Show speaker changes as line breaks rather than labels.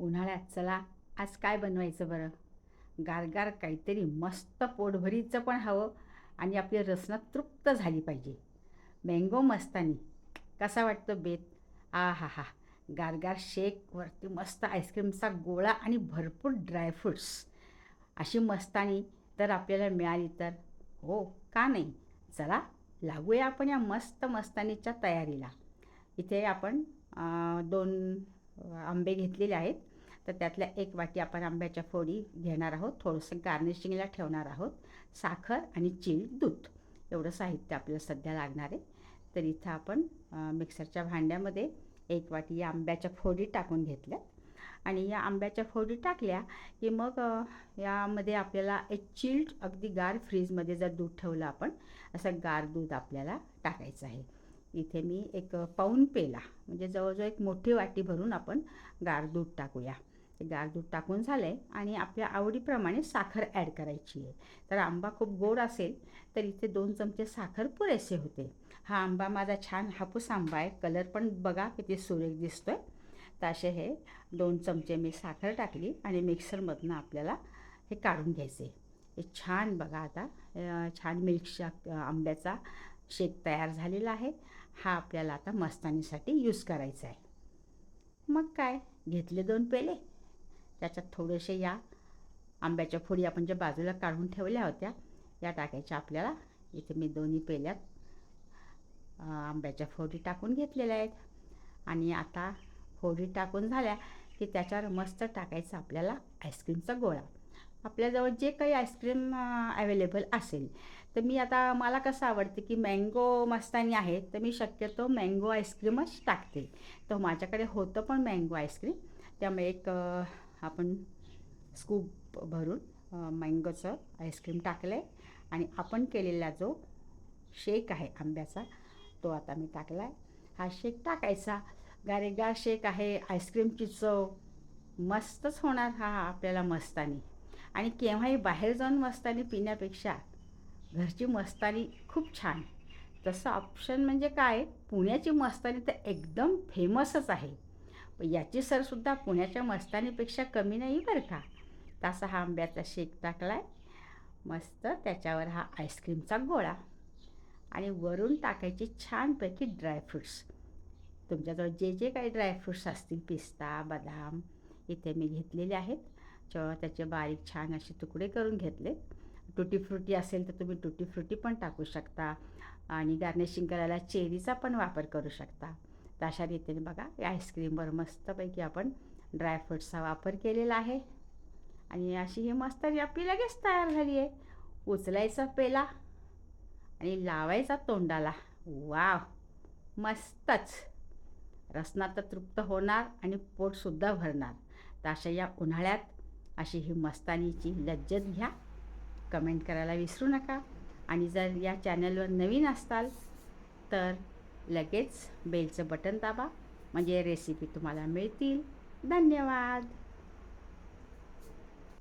उन्हाळ्यात चला आज काय बनवायचं बरं? गारगार काहीतरी मस्त पोटभरीचं पण हवं आणि आपली रसना तृप्त झाली पाहिजे. मँगो मस्तानी कसा वाटतो बेत? आ हा हा गारगार शेकवरती मस्त आईस्क्रीमचा गोळा आणि भरपूर ड्रायफ्रुट्स अशी मस्तानी तर आपल्याला मिळाली तर? हो का नाही? चला लागूया आपण या मस्त मस्तानीच्या तयारीला. इथे आपण दोन आंबे घेतलेले आहेत. तर त्यातल्या एक वाटी आपण आंब्याच्या फोडी घेणार आहोत. थोडंसं गार्निशिंगला ठेवणार आहोत. साखर आणि चीळ दूध. एवढं साहित्य आपल्याला सध्या लागणार आहे. तर इथं आपण मिक्सरच्या भांड्यामध्ये एक वाटी या आंब्याच्या फोडी टाकून घेतल्या. आणि या आंब्याच्या फोडी टाकल्या की मग यामध्ये आपल्याला एक चिल्ड अगदी गार फ्रीजमध्ये जर दूध ठेवलं आपण असं गार दूध आपल्याला टाकायचं आहे. इथे मी एक पाऊन पेला म्हणजे जवळजवळ एक मोठी वाटी भरून आपण गार दूध टाकूया. ते गार दूध टाकून झालं आहे आणि आपल्या आवडीप्रमाणे साखर ॲड करायची आहे. तर आंबा खूप गोड असेल तर इथे दोन चमचे साखर पुरेसे होते. हा आंबा माझा छान हापूस आंबा आहे. कलर पण बघा किती सुरेख दिसतो आहे तर असे हे दोन चमचे मी साखर टाकली आणि मिक्सरमधनं आपल्याला हे काढून घ्यायचे. हे छान बघा आता छान मिल्कशेक आंब्याचा शेक तयार झालेला आहे. हा आपल्याला आता मस्तानीसाठी यूज करायचा आहे. मग काय? घेतले दोन पेले? त्याच्यात थोडेसे या आंब्याच्या फोडी आपण ज्या बाजूला काढून ठेवल्या होत्या या टाकायच्या आपल्याला. इथे मी दोन्ही पेल्यात आंब्याच्या फोडी टाकून घेतलेल्या आहेत. आणि आता फोडी टाकून झाल्या की त्याच्यावर मस्त टाकायचं आपल्याला आईस्क्रीमचा गोळा. आपल्याजवळ जे काही आईस्क्रीम अवेलेबल असेल तर मी आता मला कसं आवडते की मँगो मस्तानी आहे तर मी शक्यतो मँगो आईस्क्रीमच टाकते. तर माझ्याकडे होतं पण मँगो आईस्क्रीम त्यामुळे एक हा आपण स्कूप भरून मँगोचं आईस्क्रीम टाकलं आहे आणि आपण केलेला जो शेक आहे आंब्याचा तो आता मी टाकला आहे हा शेक टाकायचा. गारेगार शेक आहे. आईस्क्रीमची चव मस्तच होणार हा आपल्याला मस्तानी. आणि केव्हाही बाहेर जाऊन मस्तानी पिण्यापेक्षा घरची मस्तानी खूप छान. तसं ऑप्शन म्हणजे काय? पुण्याची मस्तानी तर एकदम फेमसच आहे. याची सरसुद्धा पुण्याच्या मस्तानीपेक्षा कमी नाही बरं का? तसा हा आंब्याचा शेक टाकला आहे मस्त त्याच्यावर हा आईस्क्रीमचा गोळा. आणि वरून टाकायचे छानपैकी ड्रायफ्रुट्स तुमच्याजवळ जे जे काही ड्रायफ्रुट्स असतील पिस्ता बदाम इथे मी घेतलेले आहेत. च त्याचे बारीक छान असे तुकडे करून घेतले. टुटी फ्रुटी असेल तर तुम्ही टुटी फ्रुटी पण टाकू शकता. आणि गार्निशिंग करायला चेरीचा पण वापर करू शकता. तर अशा रीतीने बघा या आईस्क्रीमवर मस्तपैकी आपण ड्रायफ्रुट्सचा वापर केलेला आहे. आणि अशी ही मस्त आपली लगेच तयार झाली आहे. उचलायचा पेला आणि लावायचा तोंडाला. वाव! मस्तच! रसना तर तृप्त होणार आणि पोटसुद्धा भरणार. तर अशा या उन्हाळ्यात अशी ही मस्तानीची लज्जत घ्या. कमेंट करायला विसरू नका. आणि जर या चॅनलवर नवीन असताल तर लगेच बेलचं बटन दाबा. म्हणजे रेसिपी तुम्हाला मिळतील. धन्यवाद.